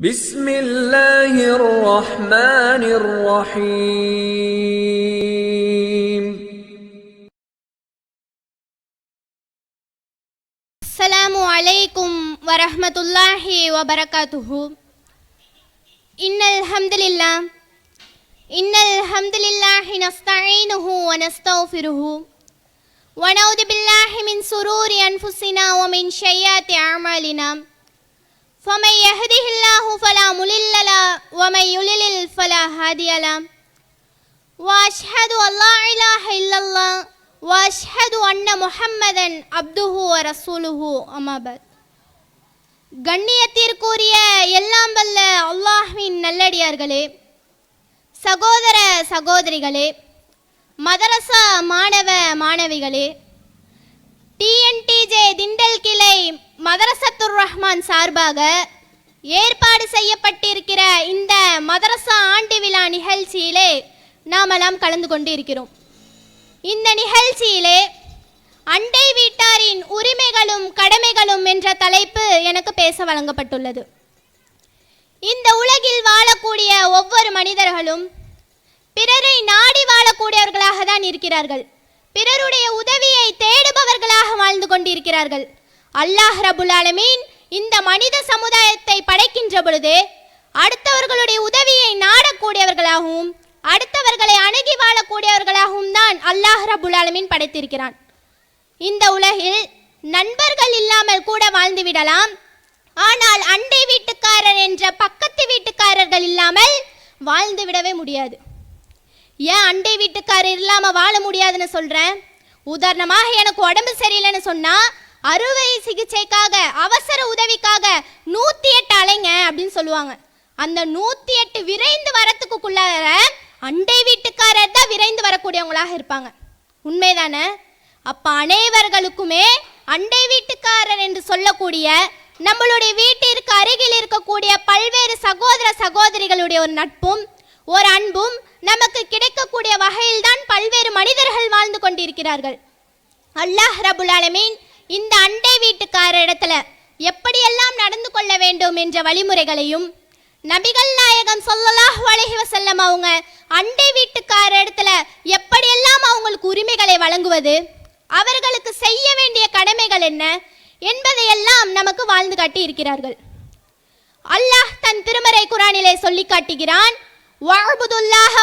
بسم الله الرحمن الرحيم. السلام عليكم ورحمة الله وبركاته. إن الحمد لله إن الحمد لله نستعينه ونستغفره ونعوذ بالله من سرور أنفسنا ومن سيئات أعمالنا. فمن يهده الله فلا مضل له ومن يضلل فلا هادي له واشهد ان لا اله الا الله واشهد ان محمدا عبده ورسوله اما بعد கண்ணியத்திற்குரிய எல்லாம் வல்ல அல்லாஹ்வின் நல்லடியார்களே சகோதர சகோதரிகளே மதரசா மாணவ மாணவிகளே டிஎன்டிஜே திண்டல் கிளை மதரசத்துர் ரஹ்மான் சார்பாக ஏற்பாடு செய்யப்பட்டிருக்கிற இந்த மதரசா ஆண்டு விழா நிகழ்ச்சியிலே நாமெல்லாம் கலந்து கொண்டு இருக்கிறோம் இந்த நிகழ்ச்சியிலே அண்டை வீட்டாரின் உரிமைகளும் கடமைகளும் என்ற தலைப்பு எனக்கு பேச வழங்கப்பட்டுள்ளது. இந்த உலகில் வாழக்கூடிய ஒவ்வொரு மனிதர்களும் பிறரை நாடி வாழக்கூடியவர்களாக தான் இருக்கிறார்கள். பிறருடைய உதவியை தேடுபவர்களாக வாழ்ந்து கொண்டிருக்கிறார்கள். அல்லாஹ் ரபுல் ஆலமீன் இந்த மனித சமுதாயத்தை படைக்கின்ற பொழுது அடுத்தவர்களுடைய உதவியை நாடக்கூடியவர்களாகவும் அடுத்தவர்களை அணுகி வாழக்கூடியவர்களாகவும் தான் அல்லாஹ் ரபுல் ஆலமீன் படைத்திருக்கிறான். இந்த உலகில் நண்பர்கள் இல்லாமல் கூட வாழ்ந்து விடலாம். ஆனால் அண்டை வீட்டுக்காரர் என்ற பக்கத்து வீட்டுக்காரர்கள் இல்லாமல் வாழ்ந்து விடவே முடியாது. ஏன் அண்டை வீட்டுக்காரர் இல்லாம வாழ முடியாதுன்னு சொல்றேன்? உதாரணமாக எனக்கு உடம்பு சரியில்லைன்னு சொன்னா அறுவை சிகிச்சைக்காக அவசர உதவிக்காக நூத்தி எட்டு அலைங்க அப்படின்னு சொல்லுவாங்க. அந்த நூத்தி எட்டு விரைந்து வரத்துக்குள்ளார அண்டை வீட்டுக்காரர் தான் விரைந்து வரக்கூடியவங்களாக இருப்பாங்க. உண்மைதானே? அப்ப அனைவர்களுக்குமே அண்டை வீட்டுக்காரர் என்று சொல்லக்கூடிய நம்மளுடைய வீட்டிற்கு அருகில் இருக்கக்கூடிய பல்வேறு சகோதர சகோதரிகளுடைய ஒரு நட்பும் ஒரு அன்பும் நமக்கு கிடைக்கக்கூடிய வகையில்தான் பல்வேறு மனிதர்கள் வாழ்ந்து கொண்டிருக்கிறார்கள். அல்லாஹ் ரபுல் ஆலமீன் இந்த அண்டை வீட்டுக்கார இடத்துல எப்படியெல்லாம் நடந்து கொள்ள வேண்டும் என்ற வழிமுறைகளையும் நபிகள் நாயகம் ஸல்லல்லாஹு அலைஹி வசல்லம் அவங்க அண்டை வீட்டுக்கார இடத்துல எப்படியெல்லாம் அவங்களுக்கு உரிமைகளை வழங்குவது அவர்களுக்கு செய்ய வேண்டிய கடமைகள் என்ன என்பதையெல்லாம் நமக்கு வாழ்ந்து காட்டி இருக்கிறார்கள் அல்லாஹ் தன் திருமறை குரானிலே சொல்லி காட்டுகிறான் வஅபுதுல்லாஹ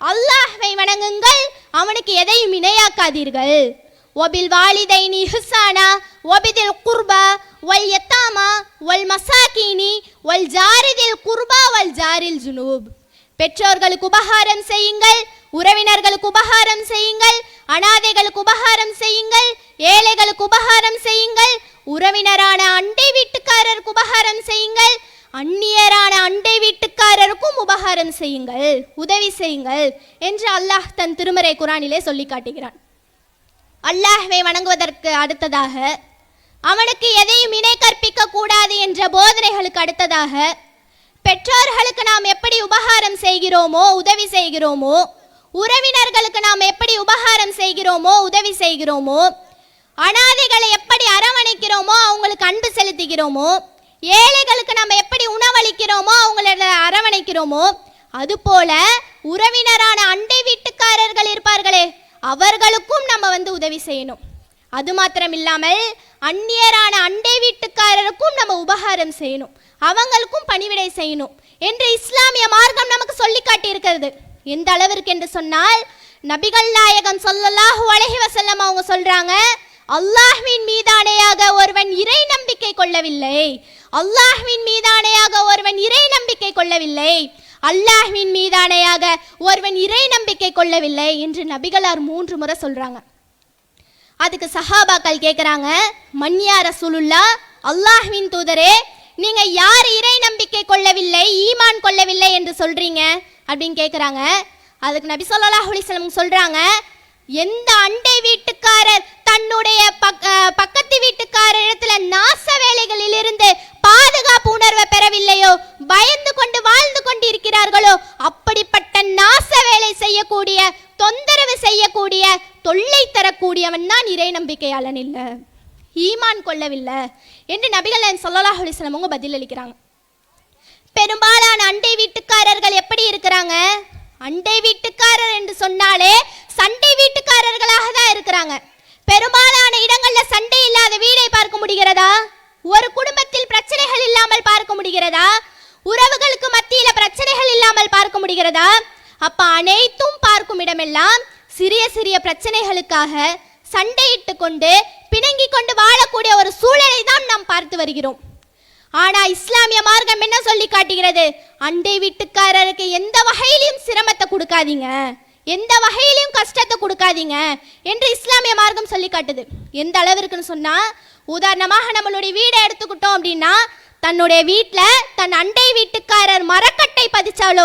அல்லாஹ்வை வணங்குங்கள் அவனுக்கு எதையும் இணையாக்காதீர்கள் ஒபில் வாலிதைனி ஹுசானா ஒபிதில் குர்பா வல் எத்தாமா வல் மசாக்கீனி வல் ஜாரிதில் குர்பா வல் ஜாரில் ஜுனூப் பெற்றோர்களுக்கு உபகாரம் செய்யுங்கள் உறவினர்களுக்கு உபகாரம் செய்யுங்கள் அனாதைகளுக்கு உபகாரம் செய்யுங்கள் ஏழைகளுக்கு உபகாரம் செய்யுங்கள் உறவினரான அண்டை வீட்டுக்காரருக்கு உபகாரம் செய்யுங்கள் அந்நியரான அண்டை வீட்டுக்காரருக்கும் உபகாரம் செய்யுங்கள் உதவி செய்யுங்கள் என்று அல்லாஹ் தன் திருமறை குரானிலே சொல்லி காட்டுகிறான். அல்லாஹ்வை வணங்குவதற்கு அடுத்ததாக அவனுக்கு எதையும் இணை கற்பிக்க கூடாது என்ற போதனைகளுக்கு அடுத்ததாக பெற்றோர்களுக்கு நாம் எப்படி உபகாரம் செய்கிறோமோ உதவி செய்கிறோமோ உறவினர்களுக்கு நாம் எப்படி உபகாரம் செய்கிறோமோ உதவி செய்கிறோமோ அனாதைகளை எப்படி அரவணைக்கிறோமோ அவங்களுக்கு அன்பு செலுத்துகிறோமோ ஏழைகளுக்கு நம்ம எப்படி உணவளிக்கிறோமோ அவங்கள அரவணைக்கிறோமோ அதுபோல உறவினரான அண்டை வீட்டுக்காரர்கள் இருப்பார்களே அவர்களுக்கும் நம்ம வந்து உதவி செய்யணும். அது மாத்திரம் இல்லாமல் அந்நியரான அண்டை வீட்டுக்காரருக்கும் நம்ம உபகாரம் செய்யணும். அவங்களுக்கும் பணிவிடை செய்யணும் என்று இஸ்லாமிய மார்க்கம் நமக்கு சொல்லி காட்டியிருக்கிறது. எந்த அளவிற்கு என்று சொன்னால் நபிகள் நாயகம் ஸல்லல்லாஹு அலைஹி வசல்லம் அவங்க சொல்றாங்க அல்லாஹ்வின் மீதானையாக ஒருவன் இறை நம்பிக்கை கொள்ளவில்லை. அல்லாஹ்வின் மீதானையாக ஒருவன் இறை நம்பிக்கை கொள்ளவில்லை. அல்லாஹ்வின் மீதானையாக ஒருவன் இறை நம்பிக்கை கொள்ளவில்லை என்று நபிகளார் மூன்று முறை சொல்றாங்க. அதுக்கு சஹாபாக்கள் கேட்குறாங்க மன்யா ரசூலுல்லா அல்லாஹ்வின் தூதரே நீங்க யார் இறை நம்பிக்கை கொள்ளவில்லை ஈமான் கொள்ளவில்லை என்று சொல்றீங்க? அப்படின்னு கேட்குறாங்க அதுக்கு நபி ஸல்லல்லாஹு அலிஸ்லம் சொல்றாங்க எந்த அண்டை வீட்டுக்காரர் தன்னுடைய பக்கத்து வீட்டுக்கார இடத்துல நாச வேலைகளில் இருந்து பாதுகாப்பு உணர்வை பெறவில்லையோ பயந்து கொண்டு வாழ்ந்து கொண்டிருக்கிறார்களோ அப்படிப்பட்ட நாச வேலை செய்யக்கூடிய தொந்தரவு செய்யக்கூடிய தொல்லை தரக்கூடியவன் தான் இறை நம்பிக்கையாளன் இல்லை. ஈமான் கொள்ளவில்லை. என்று நபிகள் சொல்லலாஹ் ஸல்லல்லாஹு அலைஹி அவங்க பதில் பெரும்பாலான அண்டை வீட்டுக்காரர்கள் எப்படி இருக்கிறாங்க? அண்டை வீட்டுக்காரர் என்று சொன்னாலே சண்டை வீட்டுக்காரர்கள் தான் இருக்கிறாங்க பெரும்பாலான இடங்கள்ல சண்டை இல்லாத வீடை பார்க்க முடிகிறதா ஒரு குடும்பத்தில் பிரச்சனைகள் இல்லாமல் பார்க்க முடிகிறதா உறவுகளுக்கு மத்தியில பிரச்சனைகள் இல்லாமல் பார்க்க முடிகிறதா அப்ப அனைத்தும் பார்க்கும் இடமெல்லாம் சிறிய சிறிய பிரச்சனைகளுக்காக சண்டையிட்டு கொண்டு பிணங்கிக் கொண்டு வாழக்கூடிய ஒரு சூழலை தான் நாம் பார்த்து வருகிறோம். ஆனா இஸ்லாமிய மார்க்கம் என்ன சொல்லி காட்டுகிறது? அண்டை வீட்டுக்காரருக்கு எந்த வகையிலும் சிரமத்தை கொடுக்காதீங்க. எந்த வகையிலும் கஷ்டத்தை கொடுக்காதீங்க என்று இஸ்லாமிய மார்க்கம் சொல்லி காட்டுது. எந்த அளவிற்குன்னு சொன்னா உதாரணமாக நம்மளுடைய வீடை எடுத்துக்கிட்டோம் அப்படின்னா தன்னுடைய வீட்டில் தன் அண்டை வீட்டுக்காரர் மரக்கட்டை பதிச்சாலோ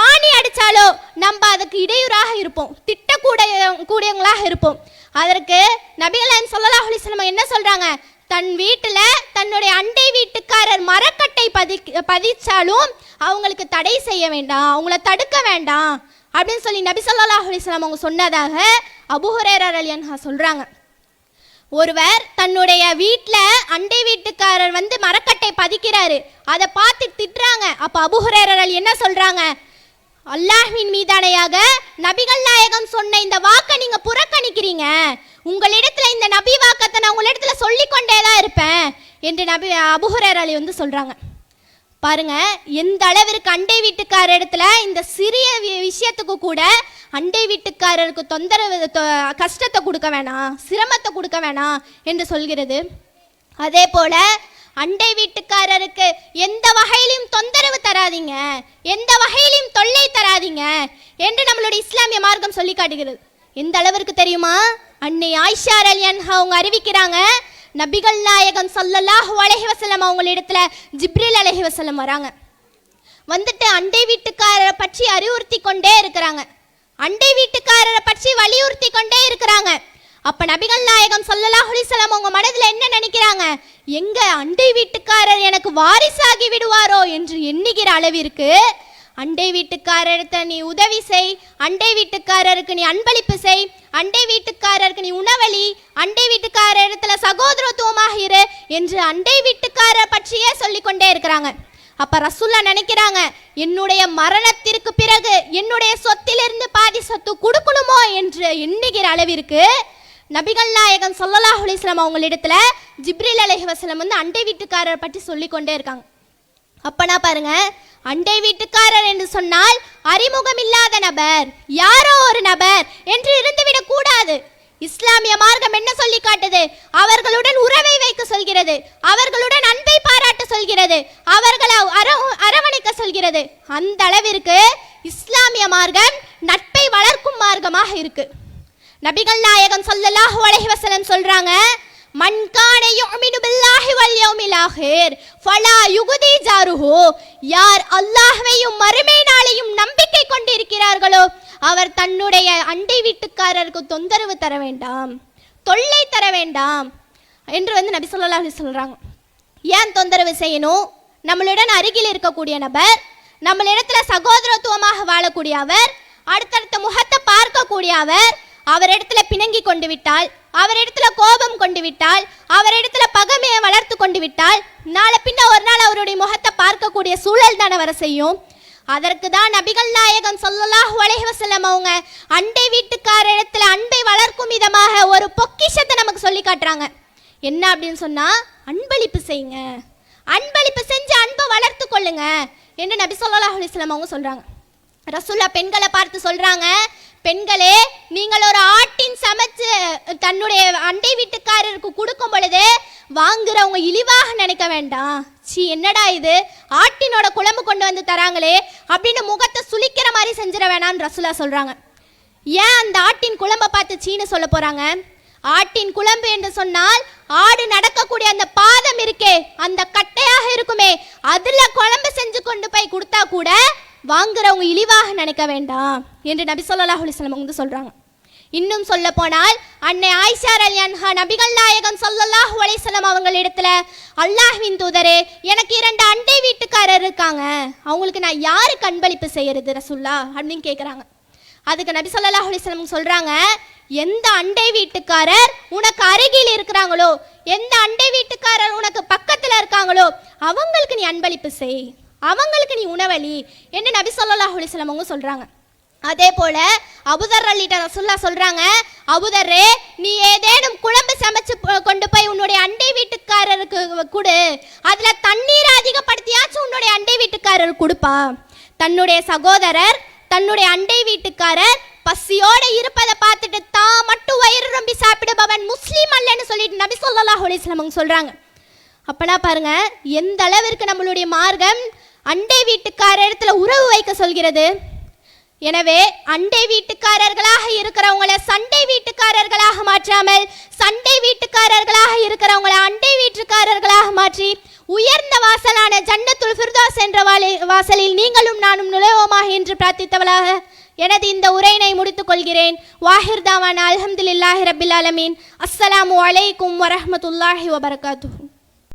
ஆணி அடித்தாலோ நம்ம அதுக்கு இடையூறாக இருப்போம். திட்டக்கூட கூடியவங்களாக இருப்போம். அதற்கு நபிகள் சொல்லலா அலைஹி என்ன சொல்கிறாங்க தன் வீட்டில் தன்னுடைய அண்டை வீட்டுக்காரர் மரக்கட்டை பதி பதிச்சாலும் அவங்களுக்கு தடை செய்ய வேண்டாம் அவங்கள தடுக்க வேண்டாம் அப்படின்னு சொல்லி நபி ஸல்லல்லாஹு அலைஹி அவங்க சொன்னதாக அபூ அலியன்ஹா சொல்கிறாங்க ஒருவர் தன்னுடைய வீட்டில் அண்டை வீட்டுக்காரர் வந்து மரக்கட்டை பதிக்கிறாரு. அதை பார்த்து திட்டுறாங்க. அப்போ அபுஹுரேரர்கள் என்ன சொல்றாங்க? அல்லாஹ்வின் மீதானையாக நபிகள் நாயகம் சொன்ன இந்த வாக்கை நீங்க புறக்கணிக்கிறீங்க. உங்களிடத்துல இந்த நபி வாக்கத்தை நான் உங்களிடத்துல சொல்லிக்கொண்டே தான் இருப்பேன். என்று நபி அபுஹுரேர் அலி வந்து சொல்றாங்க. பாருங்க எந்த அளவிற்கு அண்டை வீட்டுக்கார இடத்துல இந்த சிறிய வி- விஷயத்துக்கு கூட அண்டை வீட்டுக்காரருக்கு தொந்தரவு தொ- கஷ்டத்தை கொடுக்க வேணாம் சிரமத்தை கொடுக்க வேணாம் என்று சொல்கிறது. அதே போல அண்டை வீட்டுக்காரருக்கு எந்த வகையிலும் தொந்தரவு தராதீங்க எந்த வகையிலும் தொல்லை தராதீங்க என்று நம்மளுடைய இஸ்லாமிய மார்க்கம் சொல்லி காட்டுகிறது. எந்த அளவிற்கு தெரியுமா? அன்னை ஆயிஷா அலியன் அவங்க அறிவிக்கிறாங்க நபிகள் நாயகம் ஸல்லல்லாஹு அலைஹி வஸல்லம் அவங்களிடத்துல ஜிப்ரில் அலைஹி வசலம் வராங்க. வந்துட்டு அண்டை வீட்டுக்காரரை பற்றி அறிவுறுத்தி கொண்டே இருக்கிறாங்க. அண்டை வீட்டுக்காரரை பற்றி வலியுறுத்தி கொண்டே இருக்கிறாங்க. அப்ப நபிகள் நாயகம் சொல்லலா ஹுலிசலம் உங்க மனதுல என்ன நினைக்கிறாங்க? எங்க அண்டை வீட்டுக்காரர் எனக்கு வாரிசாகி விடுவாரோ என்று எண்ணுகிற அளவிற்கு அண்டை வீட்டுக்காரருக்கு நீ உதவி செய் அண்டை வீட்டுக்காரருக்கு நீ அன்பளிப்பு செய் அண்டை வீட்டுக்காரருக்கு நீ உணவளி அண்டை வீட்டுக்காரத்துல சகோதரத்துவமாக இரு என்று அண்டை வீட்டுக்காரர் பற்றியே சொல்லிக்கொண்டே இருக்கிறாங்க. அப்ப ரசுல்லா நினைக்கிறாங்க என்னுடைய மரணத்திற்கு பிறகு என்னுடைய சொத்திலிருந்து பாதி சொத்து கொடுக்கணுமோ என்று எண்ணுகிற அளவிற்கு நபிகள் நாயகம் சொல்லலாஹ் அலிஸ்லாம் வஸல்லம் அவங்களிடத்துல ஜிப்ரில் அலஹி வந்து அண்டை வீட்டுக்காரர் பற்றி சொல்லிக்கொண்டே இருக்காங்க. அப்பனா பாருங்க அண்டை வீட்டுக்காரர் என்று சொன்னால் அறிமுகம் இல்லாத நபர். யாரோ ஒரு நபர் என்று இருந்துவிடக் கூடாது. இஸ்லாமிய மார்க்கம் என்ன சொல்லி காட்டுது? அவர்களுடன் உறவை வைக்க சொல்கிறது. அவர்களுடன் அன்பை பாராட்ட சொல்கிறது. அவர்களை அரவணைக்க சொல்கிறது. அந்த அளவிற்கு இஸ்லாமிய மார்க்கம் நட்பை வளர்க்கும் மார்க்கமாக இருக்கு. நபிகள் நாயகம் ஸல்லல்லாஹு அலைஹி சொல்றாங்க மன் கான யுமினு பில்லாஹி வல் யௌமில் ஆஹிர் ஃபலா யுகுதி ஜாருஹு யார் அல்லாஹ்வையும் மறுமை நாளையும் நம்பிக்கை கொண்டிருக்கிறார்களோ அவர் தன்னுடைய அண்டை வீட்டுக்காரருக்கு தொந்தரவு தர வேண்டாம் தொல்லை தர வேண்டாம் என்று வந்து நபி சொல்லலாஹ் சொல்கிறாங்க ஏன் தொந்தரவு செய்யணும் நம்மளுடன் அருகில் இருக்கக்கூடிய நபர் நம்மளிடத்துல சகோதரத்துவமாக வாழக்கூடிய அவர் அடுத்தடுத்த முகத்தை பார்க்கக்கூடிய அவர் அவரிடத்துல பிணங்கி கொண்டு விட்டால் அவரிடத்துல கோபம் கொண்டு விட்டால் அவரிடத்துல பகைமையை வளர்த்து கொண்டு விட்டால் நாளை பின்ன ஒரு நாள் அவருடைய முகத்தை பார்க்கக்கூடிய சூழல் தானே வர செய்யும். அதற்கு தான் நபிகள் நாயகம் ஸல்லல்லாஹு அலைஹி அவங்க அண்டை வீட்டுக்கார இடத்துல அன்பை வளர்க்கும் விதமாக ஒரு பொக்கிஷத்தை நமக்கு சொல்லி காட்டுறாங்க. என்ன அப்படின்னு சொன்னா அன்பளிப்பு செய்யுங்க. அன்பளிப்பு செஞ்சு அன்பை வளர்த்து கொள்ளுங்க. என்று நபி சொல்லலாஹ் அலிஸ்லாம் அவங்க சொல்றாங்க. ரசுல்லா பெண்களை பார்த்து சொல்றாங்க பெண்களே நீங்கள் ஒரு ஆட்டின் சமைச்சு தன்னுடைய அண்டை வீட்டுக்காரருக்கு கொடுக்கும் பொழுது வாங்குறவங்க இழிவாக நினைக்க வேண்டாம். சி என்னடா இது? ஆட்டினோட குழம்பு கொண்டு வந்து தராங்களே அப்படின்னு முகத்தை சுளிக்கிற மாதிரி செஞ்சிட வேணாம்னு ரசுல்லா சொல்றாங்க. ஏன் அந்த ஆட்டின் குழம்பை பார்த்து சீனு சொல்ல போறாங்க? ஆட்டின் குழம்பு என்று சொன்னால் ஆடு நடக்கக்கூடிய அந்த பாதம் இருக்கே அந்த கட்டையாக இருக்குமே அதுல குழம்பு செஞ்சு கொண்டு போய் கொடுத்தா கூட வாங்குறவங்க இழிவாக நினைக்க வேண்டாம் என்று நபி ஸல்லல்லாஹு அலைஹி வந்து சொல்றாங்க. இன்னும் சொல்ல போனால் அன்னை ஆயிஷா ரலியன்ஹா நபிகள் நாயகம் ஸல்லல்லாஹு அலைஹி வஸல்லம் அவங்களிடத்துல அல்லாஹ்வின் தூதரே எனக்கு இரண்டு அண்டை வீட்டுக்காரர் இருக்காங்க. அவங்களுக்கு நான் யாருக்கு அன்பளிப்பு செய்யறது ரசுல்லா அப்படின்னு கேட்குறாங்க அதுக்கு நபி ஸல்லல்லாஹு அலிஸ்லம் சொல்கிறாங்க சொல்றாங்க எந்த அண்டை வீட்டுக்காரர் உனக்கு அருகில் இருக்கிறாங்களோ எந்த அண்டை வீட்டுக்காரர் உனக்கு பக்கத்தில் இருக்காங்களோ அவங்களுக்கு நீ அன்பளிப்பு செய். அவங்களுக்கு நீ உணவளி என்று நபி சொல்லலா அலைஹி வஸல்லம் அவங்க அதே போல அபுதர் அள்ளிட்ட ரசுல்லா சொல்றாங்க அபுதரே நீ ஏதேனும் குழம்பு சமைச்சு கொண்டு போய் உன்னுடைய அண்டை வீட்டுக்காரருக்கு கொடு. அதுல தண்ணீரை அதிகப்படுத்தியாச்சும் உன்னுடைய அண்டை வீட்டுக்காரர் கொடுப்பா. தன்னுடைய சகோதரர் தன்னுடைய அண்டை வீட்டுக்காரர் பசியோட இருப்பதை பார்த்துட்டு தான் மட்டும் வயிறு ரொம்பி சாப்பிடுபவன் முஸ்லீம் அல்லன்னு சொல்லிட்டு நபி சொல்லலா அலைஹி அவங்க சொல்றாங்க. அப்பனா பாருங்க எந்த அளவிற்கு நம்மளுடைய மார்க்கம் அண்டை வீட்டுக்காரத்துல உறவு வைக்க சொல்கிறது. எனவே அண்டை வீட்டுக்காரர்களாக இருக்கிறவங்கள சண்டை வீட்டுக்காரர்களாக மாற்றாமல் சண்டை வீட்டுக்காரர்களாக இருக்கிறவங்கள அண்டை வீட்டுக்காரர்களாக மாற்றி உயர்ந்த வாசலான ஜன்னத்துல் ஃபிர்தௌஸ் என்ற வாலி- வாசலில் நீங்களும் நானும் நுழைவோமாக என்று பிரார்த்தித்தவளாக எனது இந்த உரையினை முடித்துக் கொள்கிறேன். வாஹிர் தாவான் ரபில் அலமீன் அஸ்ஸலாமு அலைக்கும் வரஹ்மத்துல்லாஹி வபரகாத்துஹு.